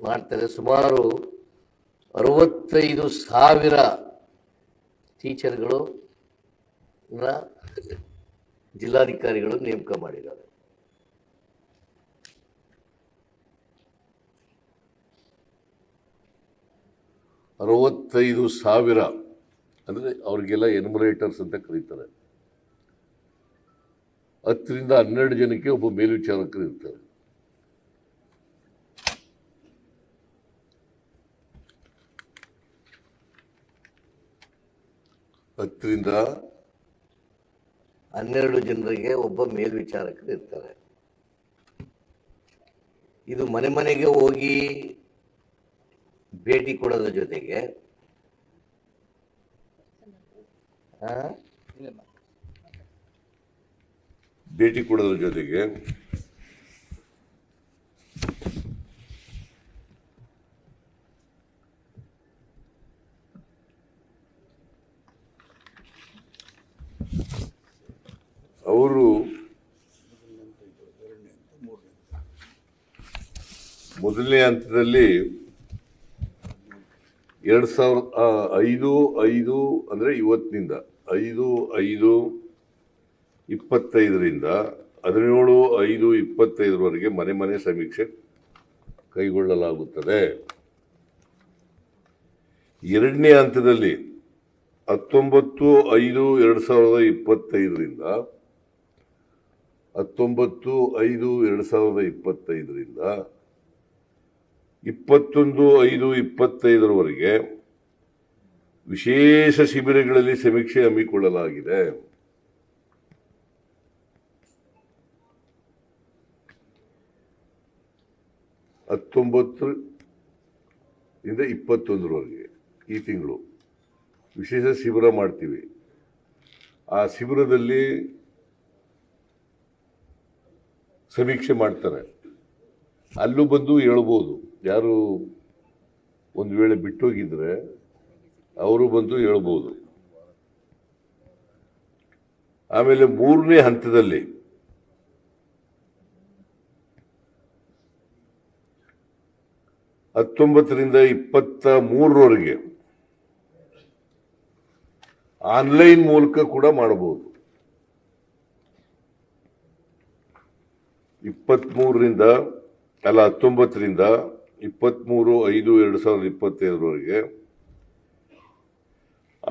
ಮಾಡ್ತಾರೆ ಸುಮಾರು ಅರವತ್ತೈದು ಸಾವಿರ ಟೀಚರ್ಗಳು ಜಿಲ್ಲಾಧಿಕಾರಿಗಳು ನೇಮಕ ಮಾಡಿದ್ದಾರೆ. ಅರವತ್ತೈದು ಸಾವಿರ ಅಂದರೆ ಅವ್ರಿಗೆಲ್ಲ ಎನ್ಮರೇಟರ್ಸ್ ಅಂತ ಕರೀತಾರೆ. ಹತ್ತರಿಂದ ಹನ್ನೆರಡು ಜನಕ್ಕೆ ಒಬ್ಬ ಮೇಲ್ವಿಚಾರಕರು ಇರ್ತಾರೆ. ಹತ್ತರಿಂದ ಹನ್ನೆರಡು ಜನರಿಗೆ ಒಬ್ಬ ಮೇಲ್ವಿಚಾರಕರು ಇರ್ತಾರೆ. ಇದು ಮನೆ ಮನೆಗೆ ಹೋಗಿ ಭೇಟಿ ಕೊಡೋದ್ರ ಜೊತೆಗೆ ಭೇಟಿ ಕೊಡೋದ್ರ ಜೊತೆಗೆ ಅವರು ಮೊದಲನೇ ಹಂತದಲ್ಲಿ ಎರಡು ಸಾವಿರದ ಐದು ಐದು ಅಂದರೆ ಇವತ್ತಿನಿಂದ, ಐದು ಐದು, ಇಪ್ಪತ್ತೈದರಿಂದ ಹದಿನೇಳು, ಐದು, ಇಪ್ಪತ್ತೈದರವರೆಗೆ ಮನೆ ಮನೆ ಸಮೀಕ್ಷೆ ಕೈಗೊಳ್ಳಲಾಗುತ್ತದೆ. ಎರಡನೇ ಹಂತದಲ್ಲಿ ಹತ್ತೊಂಬತ್ತು, ಐದು, ಎರಡು ಸಾವಿರದ ಇಪ್ಪತ್ತೈದರಿಂದ ಹತ್ತೊಂಬತ್ತು ಐದು ಎರಡು ಸಾವಿರದ ಇಪ್ಪತ್ತೈದರಿಂದ ಇಪ್ಪತ್ತೊಂದು ಐದು ಇಪ್ಪತ್ತೈದರವರೆಗೆ ವಿಶೇಷ ಶಿಬಿರಗಳಲ್ಲಿ ಸಮೀಕ್ಷೆ ಹಮ್ಮಿಕೊಳ್ಳಲಾಗಿದೆ. ಹತ್ತೊಂಬತ್ತು ಇಂದ ಇಪ್ಪತ್ತೊಂದರವರೆಗೆ ಈ ತಿಂಗಳು ವಿಶೇಷ ಶಿಬಿರ ಮಾಡ್ತೀವಿ. ಆ ಶಿಬಿರದಲ್ಲಿ ಸಮೀಕ್ಷೆ ಮಾಡ್ತಾರೆ. ಅಲ್ಲೂ ಬಂದು ಹೇಳ್ಬೋದು. ಯಾರು ಒಂದು ವೇಳೆ ಬಿಟ್ಟೋಗಿದ್ರೆ ಅವರು ಬಂದು ಹೇಳ್ಬೋದು. ಆಮೇಲೆ ಮೂರನೇ ಹಂತದಲ್ಲಿ ಹತ್ತೊಂಬತ್ತರಿಂದ ಇಪ್ಪತ್ತ ಮೂರರವರೆಗೆ ಆನ್ಲೈನ್ ಮೂಲಕ ಕೂಡ ಮಾಡಬಹುದು ಇಪ್ಪತ್ತ್ಮೂರರಿಂದ ಅಲ್ಲ, ಹತ್ತೊಂಬತ್ತರಿಂದ ಇಪ್ಪತ್ತ್ಮೂರು ಐದು ಎರಡು ಸಾವಿರದ ಇಪ್ಪತ್ತೈದರವರೆಗೆ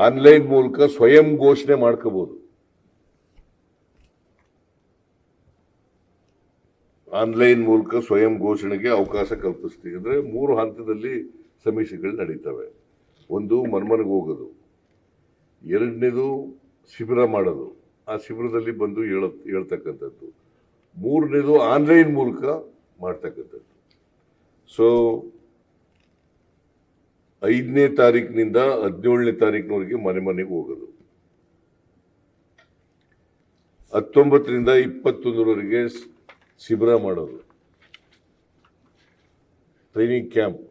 ಆನ್ಲೈನ್ ಮೂಲಕ ಸ್ವಯಂ ಘೋಷಣೆ ಮಾಡ್ಕೋಬಹುದು ಆನ್ಲೈನ್ ಮೂಲಕ ಸ್ವಯಂ ಘೋಷಣೆಗೆ ಅವಕಾಶ ಕಲ್ಪಿಸ್ತೀವಿ. ಅಂದರೆ ಮೂರು ಹಂತದಲ್ಲಿ ಸಮೀಕ್ಷೆಗಳು ನಡೀತವೆ. ಒಂದು ಮನ್ಮನೆಗೆ ಹೋಗೋದು. ಎರಡನೇದು, ಶಿಬಿರ ಮಾಡೋದು. ಆ ಶಿಬಿರದಲ್ಲಿ ಬಂದು ಹೇಳ, ಹೇಳ್ತಕ್ಕಂಥದ್ದು. ಮೂರನೇದು ಆನ್ಲೈನ್ ಮೂಲಕ ಮಾಡ್ತಕ್ಕಂಥದ್ದು. ಸೊ ಐದನೇ ತಾರೀಕಿನಿಂದ ಹದಿನೇಳನೇ ತಾರೀಕಿನವರೆಗೆ ಮನೆ ಮನೆಗೆ ಹೋಗೋದು. ಹತ್ತೊಂಬತ್ತರಿಂದ ಇಪ್ಪತ್ತೊಂದರವರೆಗೆ ಶಿಬಿರ ಮಾಡೋದು. ಟ್ರೈನಿಂಗ್ ಕ್ಯಾಂಪ್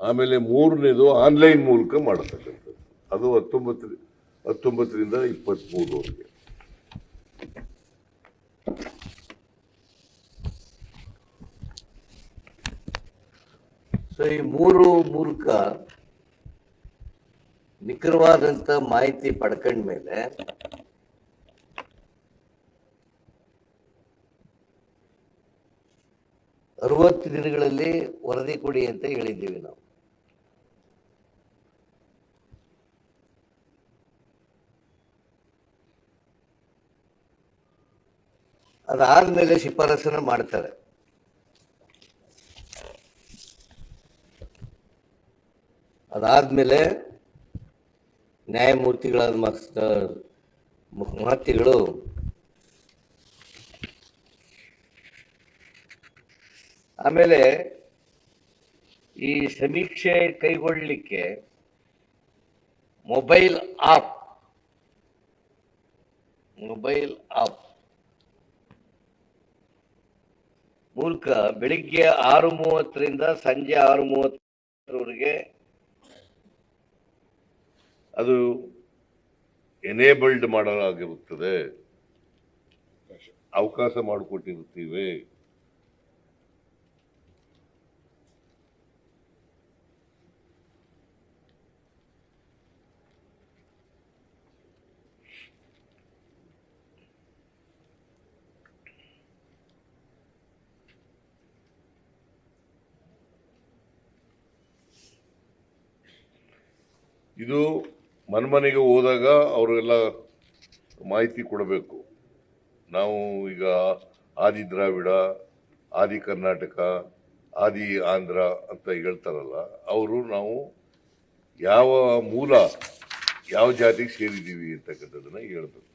ಆಮೇಲೆ ಮೂರನೇದು ಆನ್ಲೈನ್ ಮೂಲಕ ಮಾಡತಕ್ಕಂಥದ್ದು. ಅದು ಹತ್ತೊಂಬತ್ತು ಹತ್ತೊಂಬತ್ತರಿಂದ ಇಪ್ಪತ್ತ್ಮೂರವರೆಗೆ ಸೊ ಈ ಮೂರು ಮೂಲಕ ನಿಖರವಾದಂತ ಮಾಹಿತಿ ಪಡ್ಕೊಂಡ್ಮೇಲೆ ಅರವತ್ತು ದಿನಗಳಲ್ಲಿ ವರದಿ ಕೊಡಿ ಅಂತ ಹೇಳಿದ್ದೀವಿ ನಾವು ಅದಾದ್ಮೇಲೆ ಶಿಫಾರಸನ್ನು ಮಾಡ್ತಾರೆ. ಅದಾದ್ಮೇಲೆ ನ್ಯಾಯಮೂರ್ತಿಗಳಾದ ಮಹತಿಗಳು ಆಮೇಲೆ ಈ ಸಮೀಕ್ಷೆ ಕೈಗೊಳ್ಳಲಿಕ್ಕೆ ಮೊಬೈಲ್ ಆಪ್ ಮೊಬೈಲ್ ಆಪ್ ಮೂಲಕ ಬೆಳಿಗ್ಗೆ ಆರು ಮೂವತ್ತರಿಂದ ಸಂಜೆ ಆರು ಮೂವತ್ತರವರೆಗೆ ಅದು ಎನೇಬಲ್ಡ್ ಮಾಡಲಾಗಿರುತ್ತದೆ. ಅವಕಾಶ ಮಾಡಿಕೊಟ್ಟಿರ್ತೀವಿ ಇದು ಮನ್ಮನೆಗೆ ಹೋದಾಗ ಅವರೆಲ್ಲ ಮಾಹಿತಿ ಕೊಡಬೇಕು. ನಾವು ಈಗ ಆದಿ ದ್ರಾವಿಡ, ಆದಿ ಕರ್ನಾಟಕ, ಆದಿ ಆಂಧ್ರ ಅಂತ ಹೇಳ್ತಾರಲ್ಲ, ಅವರು ನಾವು ಯಾವ ಮೂಲ, ಯಾವ ಜಾತಿಗೆ ಸೇರಿದ್ದೀವಿ ಅಂತಕ್ಕಂಥದ್ದನ್ನ ಹೇಳ್ಬೇಕು.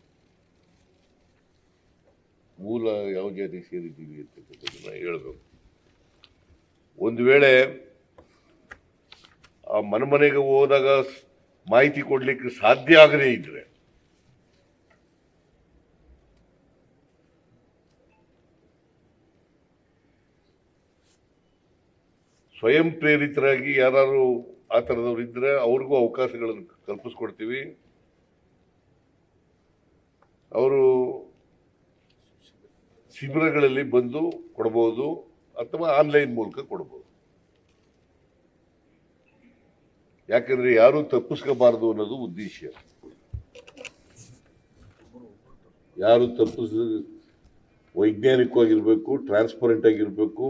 ಮೂಲ ಯಾವ ಜಾತಿಗೆ ಸೇರಿದ್ದೀವಿ ಅಂತಕ್ಕಂಥದ್ದನ್ನ ಹೇಳಬೇಕು. ಒಂದು ವೇಳೆ ಆ ಮನೆಮನೆಗೆ ಹೋದಾಗ ಮಾಹಿತಿ ಕೊಡಲಿಕ್ಕೆ ಸಾಧ್ಯ ಆಗದೇ ಇದ್ರೆ. ಸ್ವಯಂ ಪ್ರೇರಿತರಾಗಿ ಯಾರು ಆ ಥರದವ್ರು ಇದ್ರೆ ಅವ್ರಿಗೂ ಅವಕಾಶಗಳನ್ನು ಕಲ್ಪಿಸ್ಕೊಡ್ತೀವಿ. ಅವರು ಶಿಬಿರಗಳಲ್ಲಿ ಬಂದು ಕೊಡಬಹುದು ಅಥವಾ ಆನ್ಲೈನ್ ಮೂಲಕ ಕೊಡಬಹುದು ಯಾಕಂದ್ರೆ ಯಾರು ತಪ್ಪಿಸ್ಕೋಬಾರದು ಅನ್ನೋದು ಉದ್ದೇಶ. ಯಾರು ತಪ್ಪಿಸ್, ವೈಜ್ಞಾನಿಕವಾಗಿರ್ಬೇಕು ಟ್ರಾನ್ಸ್ಪರೆಂಟ್ ಆಗಿರ್ಬೇಕು.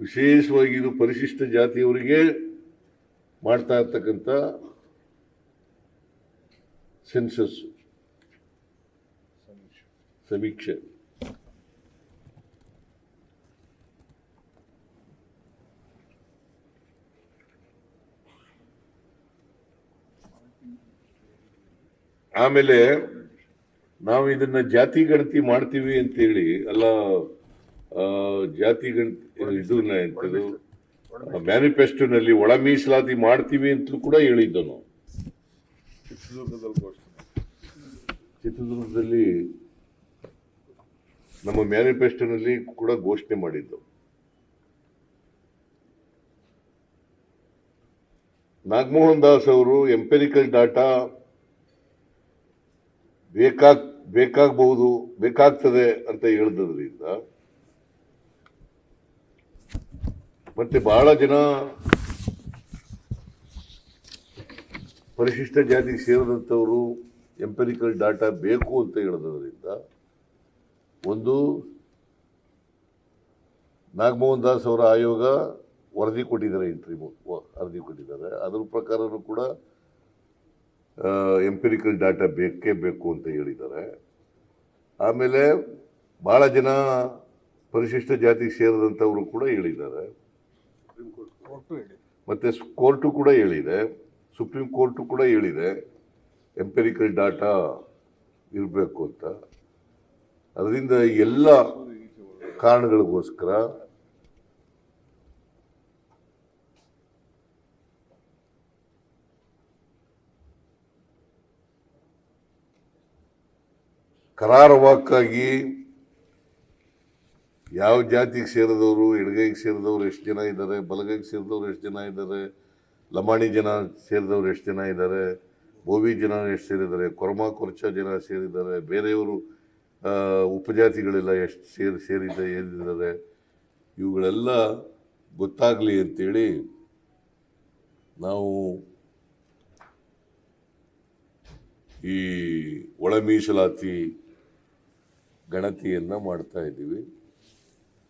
ವಿಶೇಷವಾಗಿ ಇದು ಪರಿಶಿಷ್ಟ ಜಾತಿಯವರಿಗೆ ಮಾಡ್ತಾ ಇರ್ತಕ್ಕಂಥ ಸೆನ್ಸಸ್ ಸಮೀಕ್ಷೆ. ಆಮೇಲೆ ನಾವು ಇದನ್ನ ಜಾತಿ ಗಣತಿ ಮಾಡ್ತೀವಿ ಅಂತೇಳಿ ಅಲ್ಲ ಆ, ಜಾತಿ ಗಣತಿ ಇದನ್ನ ಎಂತದು? ಮ್ಯಾನಿಫೆಸ್ಟೋನಲ್ಲಿ ಒಳ ಮೀಸಲಾತಿ ಮಾಡ್ತೀವಿ ಅಂತಲೂ ಕೂಡ ಹೇಳಿದ್ದು ನಾವು ಚಿತ್ರದುರ್ಗದಲ್ಲಿ ಚಿತ್ರದುರ್ಗದಲ್ಲಿ ನಮ್ಮ ಮ್ಯಾನಿಫೆಸ್ಟೋನಲ್ಲಿ ಕೂಡ ಘೋಷಣೆ ಮಾಡಿದ್ದು. ನಾಗಮೋಹನ್ ದಾಸ್ ಅವರು ಎಂಪೆರಿಕಲ್ ಡಾಟಾ ಬೇಕಾಗ್ ಬೇಕಾಗಬಹುದು, ಬೇಕಾಗ್ತದೆ ಅಂತ ಹೇಳಿದ್ರಿಂದ ಮತ್ತೆ ಬಹಳ ಜನ ಪರಿಶಿಷ್ಟ ಜಾತಿಗೆ ಸೇರಿದಂಥವರು ಎಂಪೆರಿಕಲ್ ಡಾಟಾ ಬೇಕು ಅಂತ ಹೇಳಿದ್ರಿಂದ ಒಂದು ನಾಗಮೋಹನ್ ದಾಸ್ ಅವರ ಆಯೋಗ ವರದಿ ಕೊಟ್ಟಿದ್ದಾರೆ ಎಂಟ್ರಿ ವರದಿ ಕೊಟ್ಟಿದ್ದಾರೆ. ಅದರ ಪ್ರಕಾರನೂ ಕೂಡ ಎಂಪೆರಿಕಲ್ ಡಾಟಾ ಬೇಕೇ ಬೇಕು ಅಂತ ಹೇಳಿದ್ದಾರೆ. ಆಮೇಲೆ ಬಹಳ ಜನ ಪರಿಶಿಷ್ಟ ಜಾತಿಗೆ ಸೇರಿದಂಥವರು ಕೂಡ ಹೇಳಿದ್ದಾರೆ. ಮತ್ತು ಹೇಳಿ ಮತ್ತೆ ಕೋರ್ಟು ಕೂಡ ಹೇಳಿದೆ. ಸುಪ್ರೀಂ ಕೋರ್ಟು ಕೂಡ ಹೇಳಿದೆ. ಎಂಪೆರಿಕಲ್ ಡಾಟಾ ಇರಬೇಕು ಅಂತ. ಅದರಿಂದ ಎಲ್ಲ ಕಾರಣಗಳಿಗೋಸ್ಕರ ಕರಾರವಾಕ್ಕಾಗಿ ಯಾವ ಜಾತಿಗೆ ಸೇರಿದವರು ಎಡಗೈಗೆ ಸೇರಿದವರು ಎಷ್ಟು ಜನ ಇದ್ದಾರೆ, ಬಲಗೈಗೆ ಸೇರಿದವರು ಎಷ್ಟು ಜನ ಇದ್ದಾರೆ, ಲಮಾಣಿ ಜನ ಸೇರಿದವರು ಎಷ್ಟು ಜನ ಇದ್ದಾರೆ, ಬೋವಿ ಜನ ಎಷ್ಟು ಸೇರಿದ್ದಾರೆ, ಕೊರಮ ಕೊರ್ಚ ಜನ ಸೇರಿದ್ದಾರೆ, ಬೇರೆಯವರು ಉಪಜಾತಿಗಳೆಲ್ಲ ಎಷ್ಟು ಸೇರಿ ಸೇರಿದ್ದ ಏನಿದ್ದಾರೆ, ಇವುಗಳೆಲ್ಲ ಗೊತ್ತಾಗಲಿ ಅಂತೇಳಿ ನಾವು ಈ ಒಳ ಮೀಸಲಾತಿ ಗಣತಿಯನ್ನು ಮಾಡ್ತಾ ಇದ್ದೀವಿ.